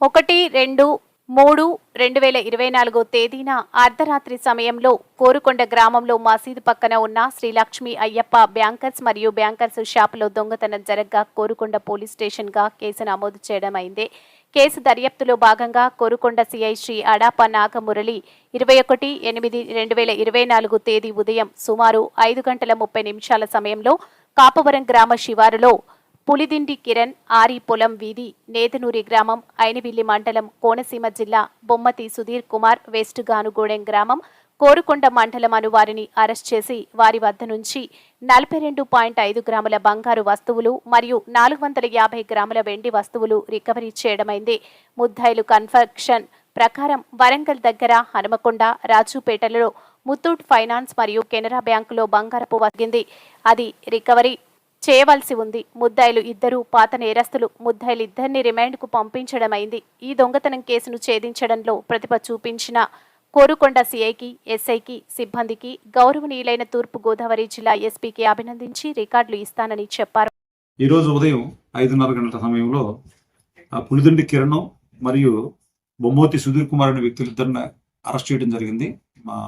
ఒకటి రెండు మూడు రెండు వేల ఇరవై నాలుగో తేదీన అర్ధరాత్రి సమయంలో కోరుకొండ గ్రామంలో మసీదు పక్కన ఉన్న శ్రీలక్ష్మి అయ్యప్ప బ్యాంకర్స్ మరియు బ్యాంకర్స్ షాపులో దొంగతనం జరగ్గా కోరుకొండ పోలీస్ స్టేషన్గా కేసు నమోదు చేయడం అయింది. కేసు దర్యాప్తులో భాగంగా కోరుకొండ సిఐ శ్రీ అడాప నాగమురళి ఇరవై ఒకటి ఎనిమిది రెండు వేల ఇరవై నాలుగు తేదీ ఉదయం సుమారు ఐదు గంటల ముప్పై నిమిషాల సమయంలో కాపవరం గ్రామ శివారులో పులిదిండి కిరణ్ ఆరి పొలం వీధి నేతనూరి గ్రామం ఐనివిల్లి మండలం కోనసీమ జిల్లా బొమ్మతి సుధీర్ కుమార్ వెస్ట్ గానుగూడెం గ్రామం కోరుకొండ మండలం అను వారిని అరెస్ట్ చేసి వారి వద్ద నుంచి నలభై రెండు పాయింట్ ఐదు గ్రాముల బంగారు వస్తువులు మరియు నాలుగు వందల యాభై గ్రాముల వెండి వస్తువులు రికవరీ చేయడమైంది. ముద్దాయిలు కన్ఫెక్షన్ ప్రకారం వరంగల్ దగ్గర హనుమకొండ రాజుపేటలలో ముత్తూట్ ఫైనాన్స్ మరియు కెనరా బ్యాంకులో బంగారపు వగింది అది రికవరీ చేయవలసి ఉంది. ముద్దాయిలు ఇద్దరు పాత నేరస్తులు ముద్దాయిలు ఇద్దరిని రిమాండ్కు పంపించడమైంది. ఈ దొంగతనం కేసును ఛేదించడంలో ప్రతిభ చూపించిన కోరుకొండ సిఐకి ఎస్ఐకి సిబ్బందికి గౌరవనీయులైన తూర్పు గోదావరి జిల్లా ఎస్పీకి అభినందించి రికార్డులు ఇస్తానని చెప్పారు. ఈరోజు ఉదయం ఐదున్నర గంటల సమయంలో పులిదండి కిరణం మరియు బొమ్మోతి సుధీర్ కుమార్ అనే వ్యక్తులిద్దరిని అరెస్ట్ చేయడం జరిగింది. మా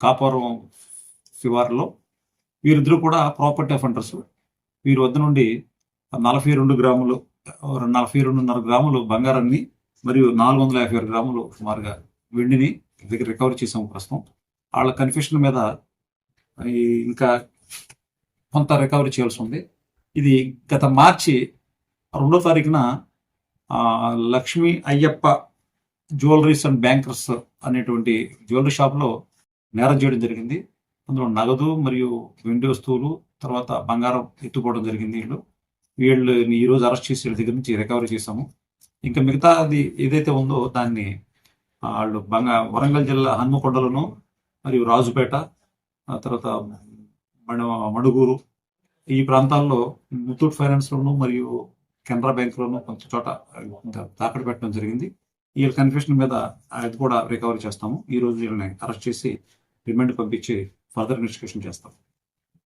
కాపురం శివారులో వీరిద్దరూ కూడా ప్రాపర్టీ అఫెండర్స్ వీరి వద్ద నుండి నలభై రెండు గ్రాములు నలభై రెండున్నర గ్రాములు బంగారాన్ని మరియు నాలుగు వందల యాభై ఆరు గ్రాములు సుమారుగా వెండిని దగ్గర రికవరీ చేసాము ప్రస్తుతం. వాళ్ళ కన్ఫ్యూషన్ మీద ఇంకా కొంత రికవరీ చేయాల్సి ఉంది. ఇది గత మార్చి రెండో తారీఖున Lakshmi Ayyappa jewelleries and bankers అనేటువంటి జ్యువెలరీ షాప్లో నేరం చేయడం జరిగింది. అందులో నగదు మరియు వెండి వస్తువులు తర్వాత బంగారం ఎత్తుకోవడం జరిగింది వీళ్ళు. వీళ్ళు ఈ రోజు అరెస్ట్ చేసి వీళ్ళ దగ్గర నుంచి రికవరీ చేశాము. ఇంకా మిగతాది ఏదైతే ఉందో దాన్ని వాళ్ళు బంగా వరంగల్ జిల్లా హన్మకొండలోను మరియు రాజుపేట ఆ తర్వాత మణ మణుగూరు ఈ ప్రాంతాల్లో ముత్తూట్ ఫైనాన్స్లోను మరియు కెనరా బ్యాంక్లోను కొంత చోట తాకట్టు పెట్టడం జరిగింది. ఈ కన్ఫ్యూషన్ మీద అది కూడా రికవరీ చేస్తాము. ఈ రోజు వీళ్ళని అరెస్ట్ చేసి రిమాండ్ పంపించి ఫర్దర్ ఇన్వెస్టిగేషన్ చేస్తాం